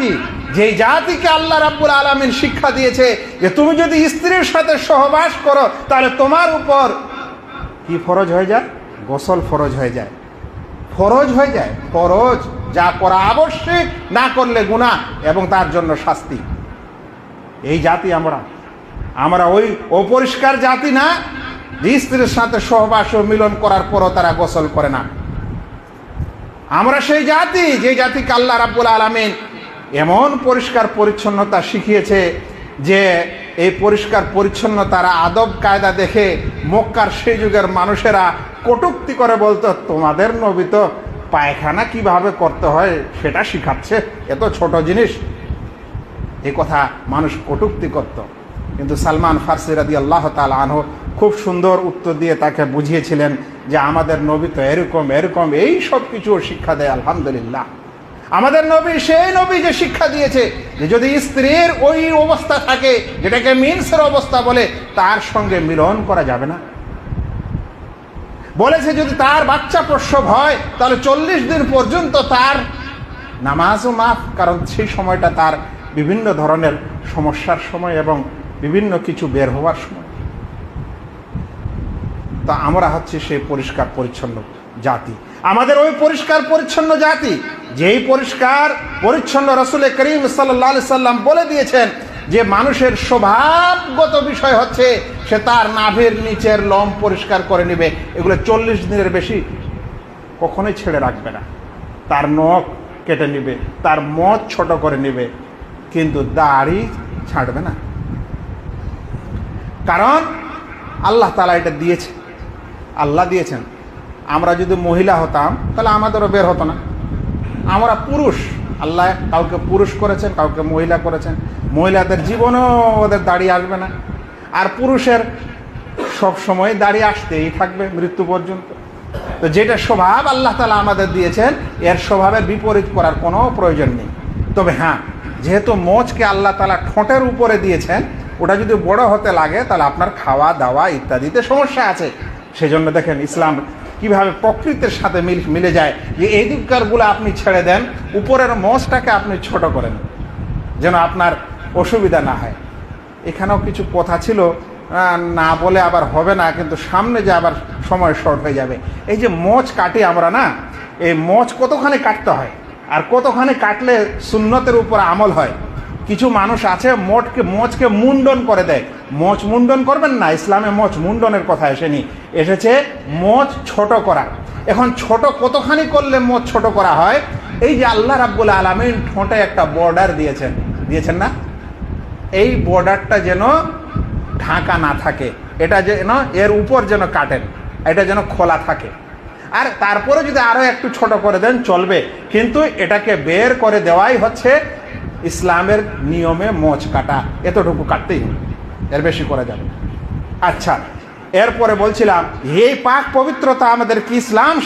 জাতি, যেই জাতিকে আল্লাহ রাব্বুল আলমিন শিক্ষা দিয়েছে যে তুমি যদি স্ত্রীর সাথে সহবাস করো, তাহলে তোমার উপর কি ফরজ হয়ে যায়? গোসল ফরজ হয়ে যায়। ফরজ হয়ে যায়। ফরজ। যা করা আবশ্যিক, না করলে গুণা এবং তার জন্য শাস্তি। এই জাতি আমরা। আমরা ওই অপরিষ্কার জাতি না, যে স্ত্রীর সাথে সহবাস ও মিলন করার পরও তারা গোসল করে না। আমরা সেই জাতি, যে জাতিকে আল্লাহ রাব্বুল আলমিন এমন পরিষ্কার পরিচ্ছন্নতা শিখিয়েছে যে এই পরিষ্কার পরিচ্ছন্নতার আদব কায়দা দেখে মক্কার সেই যুগের মানুষেরা কটুক্তি করে বলতো, তোমাদের নবী তো পায়খানা কীভাবে করতে হয় সেটা শিখাচ্ছে এত ছোট জিনিস। এই কথা মানুষ কটুক্তি করত। কিন্তু সালমান ফার্সি রাদি আল্লাহ তাল আনহ খুব সুন্দর উত্তর দিয়ে তাকে বুঝিয়েছিলেন যে আমাদের নবী তো এরকম এরকম, এই সব কিছু শিক্ষা দেয়, আলহামদুলিল্লাহ। আমাদের নবী, সেই নবী যে শিক্ষা দিয়েছে যে যদি স্ত্রীর ওই অবস্থা থাকে, যেটাকে মিন্সের অবস্থা বলে, তার সঙ্গে মিলন করা যাবে না। বলেছে যদি তার বাচ্চা প্রসব হয়, তাহলে চল্লিশ দিন পর্যন্ত তার নামাজও মাফ, কারণ সেই সময়টা তার বিভিন্ন ধরনের সমস্যার সময় এবং বিভিন্ন কিছু বের হওয়ার সময়। তা আমরা হচ্ছে সেই পরিষ্কার, পরিচ্ছন্ন জাতি। আমাদের ওই পরিষ্কার পরিচ্ছন্ন জাতি, যেই পরিষ্কার পরিচ্ছন্ন রসুল করিম সাল্লাহ সাল্লাম বলে দিয়েছেন যে মানুষের স্বভাবগত বিষয় হচ্ছে সে তার নাভের নিচের লম পরিষ্কার করে নেবে। এগুলো চল্লিশ দিনের বেশি কখনোই ছেড়ে রাখবে না। তার নখ কেটে নেবে, তার মদ ছোট করে নেবে, কিন্তু দাড়ি ছাড়বে না। কারণ আল্লাহ তালা এটা দিয়েছে। আল্লাহ দিয়েছেন। আমরা যদি মহিলা হতাম, তাহলে আমাদেরও বের হতো না। আমরা পুরুষ। আল্লাহ কাউকে পুরুষ করেছেন, কাউকে মহিলা করেছেন। মহিলাদের জীবনেও ওদের দাঁড়িয়ে আসবে না। আর পুরুষের সব সময় দাড়ি আসতেই থাকবে মৃত্যু পর্যন্ত। তো যেটা স্বভাব আল্লাহ তালা আমাদের দিয়েছেন, এর স্বভাবের বিপরীত করার কোনো প্রয়োজন নেই। তবে হ্যাঁ যেহেতু মোচকে আল্লাহ তালা ঠোঁটের উপরে দিয়েছেন, ওটা যদি বড় হতে লাগে, তাহলে আপনার খাওয়া দাওয়া ইত্যাদিতে সমস্যা আছে। সেজন্য দেখেন ইসলাম কীভাবে প্রকৃতির সাথে মিল মিলে যায়, যে এই দিককারগুলো আপনি ছেড়ে দেন, উপরের মোচটাকে আপনি ছোট করেন, যেন আপনার অসুবিধা না হয়। এখানেও কিছু কথা ছিল না বলে আবার হবে না, কিন্তু সামনে যে আবার সময় শর্ট হয়ে যাবে। এই যে মোচ কাটি আমরা না, এই মোচ কতখানি কাটতে হয়, আর কতখানি কাটলে সুন্নতের উপর আমল হয় কিছু মানুষ আছে মোটকে মোচকে মুন্ডন করে দেয়। মোচ মুন্ডন করবেন না, ইসলামে মোচ মুন্ডনের কথা এসেনি। এসেছে মোচ ছোট করা। এখন ছোট কতখানি করলে মোচ ছোট করা হয়? এই যে আল্লাহ রাব্বুল আলমিন ঠোঁটে একটা বর্ডার দিয়েছেন। দিয়েছেন না? এই বর্ডারটা যেন ঢাকা না থাকে। এটা যেন এর উপর যেন কাটেন। এটা যেন খোলা থাকে। আর তারপরে যদি আরও একটু ছোট করে দেন, চলবে। কিন্তু এটাকে বের করে দেওয়াই হচ্ছে ইসলামের নিয়মে মোচ কাটা, এতটুকু কাটতেই হবে, এর বেশি করা যাবে আচ্ছা এরপরে বলছিলাম, এই পাক পবিত্রতা আমাদের কি ইসলাম